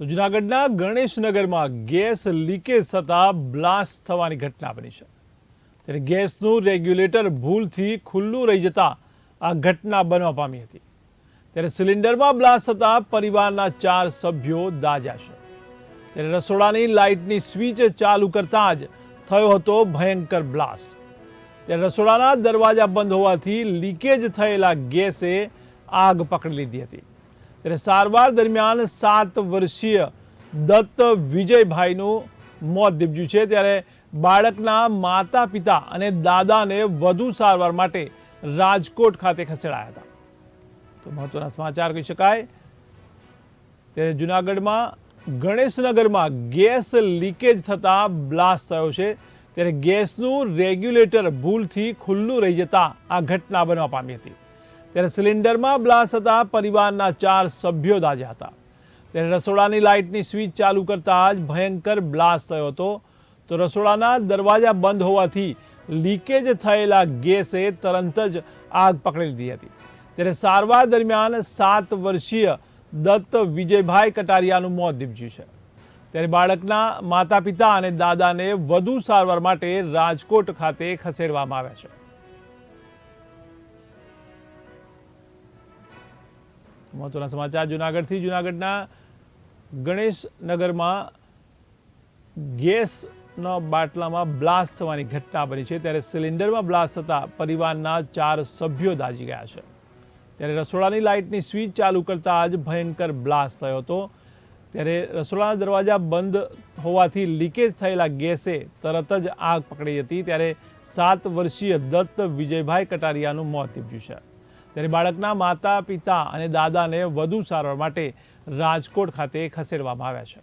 તો જૂનાગઢના ગણેશનગરમાં ગેસ લીકેજ થતાં બ્લાસ્ટ થવાની ઘટના બની છે. ત્યારે ગેસનું રેગ્યુલેટર ભૂલથી ખુલ્લું રહી જતા આ ઘટના બનવા પામી હતી. ત્યારે સિલિન્ડરમાં બ્લાસ્ટ થતાં પરિવારના ચાર સભ્યો દાજ્યા છે. ત્યારે રસોડાની લાઇટની સ્વિચ ચાલુ કરતાં જ થયો હતો ભયંકર બ્લાસ્ટ. ત્યારે રસોડાના દરવાજા બંધ હોવાથી લીકેજ થયેલા ગેસે આગ પકડી લીધી હતી. ત્યારે સારવાર દરમિયાન સાત વર્ષીય દત્ત વિજયભાઈનું મોત નીપજ્યું છે. ત્યારે બાળકના માતા પિતા અને દાદાને વધુ સારવાર માટે રાજકોટ ખાતે ખસેડાયા હતા. તો મહત્વના સમાચાર કહી શકાય ત્યારે જુનાગઢમાં, ગણેશનગરમાં ગેસ લીકેજ થતાં બ્લાસ્ટ થયો છે. ત્યારે ગેસનું રેગ્યુલેટર ભૂલથી ખુલ્લું રહી જતા આ ઘટના બનવા પામી હતી. ત્યારે સિલિન્ડરમાં બ્લાસ્ટ હતા પરિવારના ચાર સભ્યો દાઝ્યા હતા. ત્યારે રસોડાની લાઇટની સ્વિચ ચાલુ કરતાં જ ભયંકર બ્લાસ્ટ થયો હતો. તો રસોડાના દરવાજા બંધ હોવાથી લીકેજ થયેલા ગેસે તરત જ આગ પકડી લીધી હતી. ત્યારે સારવાર દરમિયાન સાત વર્ષીય દત્ત વિજયભાઈ કટારિયાનું મોત નીપજ્યું છે. ત્યારે બાળકના માતા પિતા અને દાદાને વધુ સારવાર માટે રાજકોટ ખાતે ખસેડવામાં આવ્યા છે. મહત્વના સમાચાર. જુનાગઢથી જુનાગઢના ગણેશનગરમાં ગેસના બાટલામાં બ્લાસ્ટ થવાની ઘટના બની છે. ત્યારે સિલિન્ડરમાં બ્લાસ્ટ થતાં પરિવારના ચાર સભ્યો દાજી ગયા છે. ત્યારે રસોડાની લાઇટની સ્વિચ ચાલુ કરતાં જ ભયંકર બ્લાસ્ટ થયો હતો. ત્યારે રસોડાના દરવાજા બંધ હોવાથી લીકેજ થયેલા ગેસે તરત જ આગ પકડી હતી. ત્યારે સાત વર્ષીય દત્ત વિજયભાઈ કટારિયાનું મોત નીપજ્યું છે. ત્યારે બાળકના માતા પિતા અને દાદાને વધુ સારવાર માટે રાજકોટ ખાતે ખસેડવામાં આવ્યા છે.